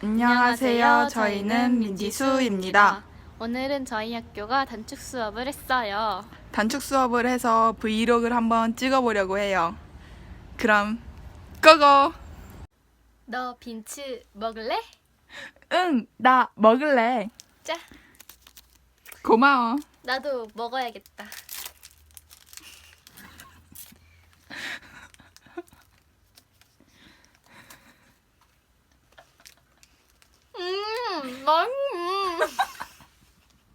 안녕하세요. 저희는 민지수입니다. 오늘은 저희 학교가 단축 수업을 했어요. 단축 수업을 해서 브이로그를 한번 찍어보려고 해요. 그럼 고고! 너 빈츠 먹을래? 응, 나 먹을래. 자, 고마워. 나도 먹어야겠다. 음, 맛있.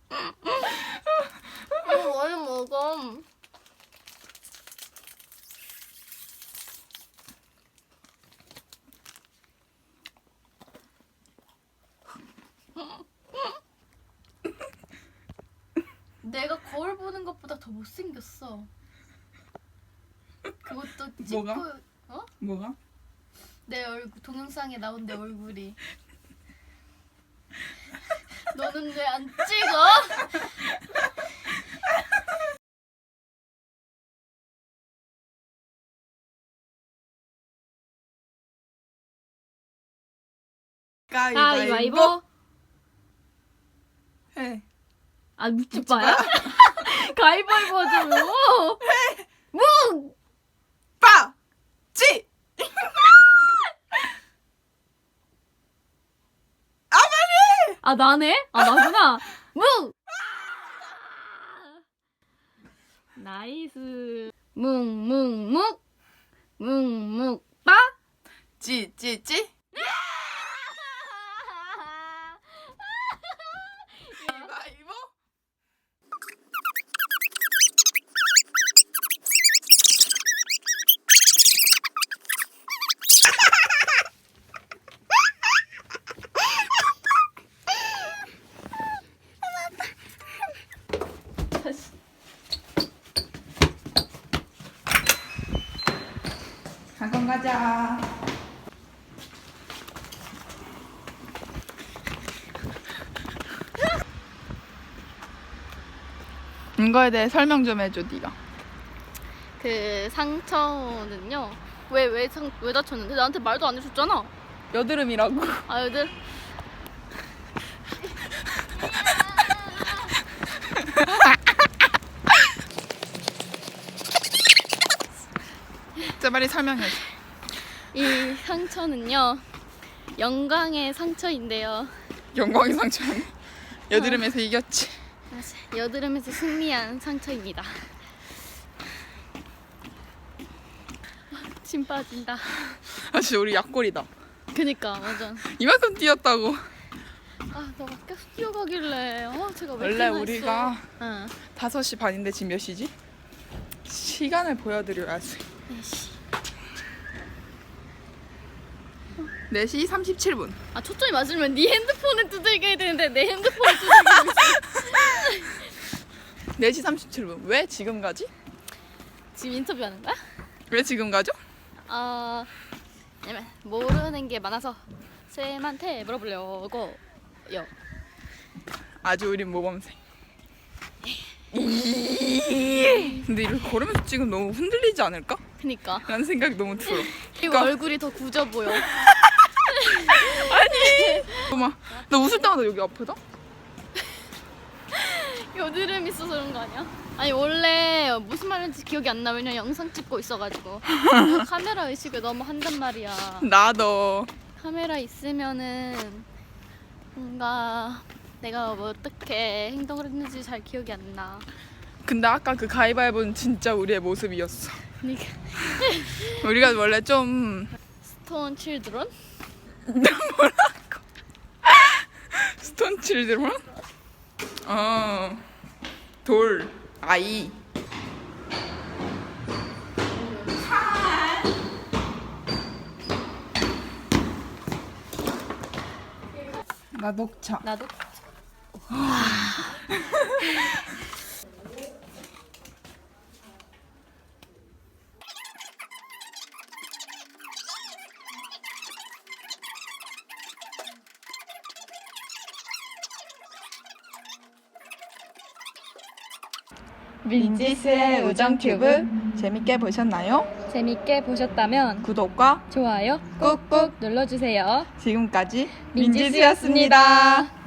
음, 많이 먹어. 내가 거울 보는 것보다 더 못생겼어. 그것도 찍고 뭐가? 어? 뭐가? 내 얼굴 동영상에 나온 내 얼굴이. 너는 왜 안 찍어? 가위바위보. 해. 아 묵지빠야? 가위바위보 하자고. 묵. 빠! 찌! 아, 빨리! 아 나네? 아 나구나. 묵. 나이스. 묵묵묵. 묵묵빠. 찌, 찌, 찌? 가위바위보? 다시. 잠깐 가자. 이거에 대해 설명 좀 해줘, 네가. 그 상처는요. 왜 왜 상 왜 다쳤는데 나한테 말도 안 해줬잖아. 여드름이라고. 아 여들 진짜 빨리 설명해줘. 이 상처는요. 영광의 상처인데요. 영광의 상처는 여드름에서 이겼지. 맞아, 여드름에서 승리한 상처입니다. 침 빠진다. 아 진짜 우리 약골이다. 그니까 맞아. 이만큼 뛰었다고. 아 너가 계속 뛰어가길래 어 제가 왜 원래 우리가? 응. 5시 반인데 지금 몇 시지? 시간을 보여드려야지. 에이 4시 37분. 아 초점이 맞으면 네 핸드폰에 두들겨야 되는데 내 핸드폰에 두들기고 있어. 4시 37분. 왜 지금 가지? 지금 인터뷰하는 거야? 왜 지금 가죠? 아 왜냐면 모르는 게 많아서 쌤한테 물어보려고 요. 아주 우린 모범생. 근데 이렇게 걸으면서 지금 너무 흔들리지 않을까? 그니까 라는 생각이 너무 들어. 그리고 얼굴이 더 굳어 보여. 잠깐만. 나 웃을 때마다 여기 아프다? 여드름 있어서 그런 거 아니야? 아니 원래 무슨 말인지 기억이 안 나. 왜냐 영상 찍고 있어가지고 카메라 의식을 너무 한단 말이야. 나도. 카메라 있으면은 뭔가 내가 뭐 어떻게 행동을 했는지 잘 기억이 안 나. 근데 아까 그 가위바위보는 진짜 우리의 모습이었어. 그러니까 우리가 원래 좀 스톤 칠드런? 스톤 칠드런? 어. 돌. 아이. 나 녹차. 나도. 민지스의 우정 튜브 재밌게 보셨나요? 재밌게 보셨다면 구독과 좋아요 꾹꾹 눌러주세요. 지금까지 민지수였습니다. 민지수였습니다.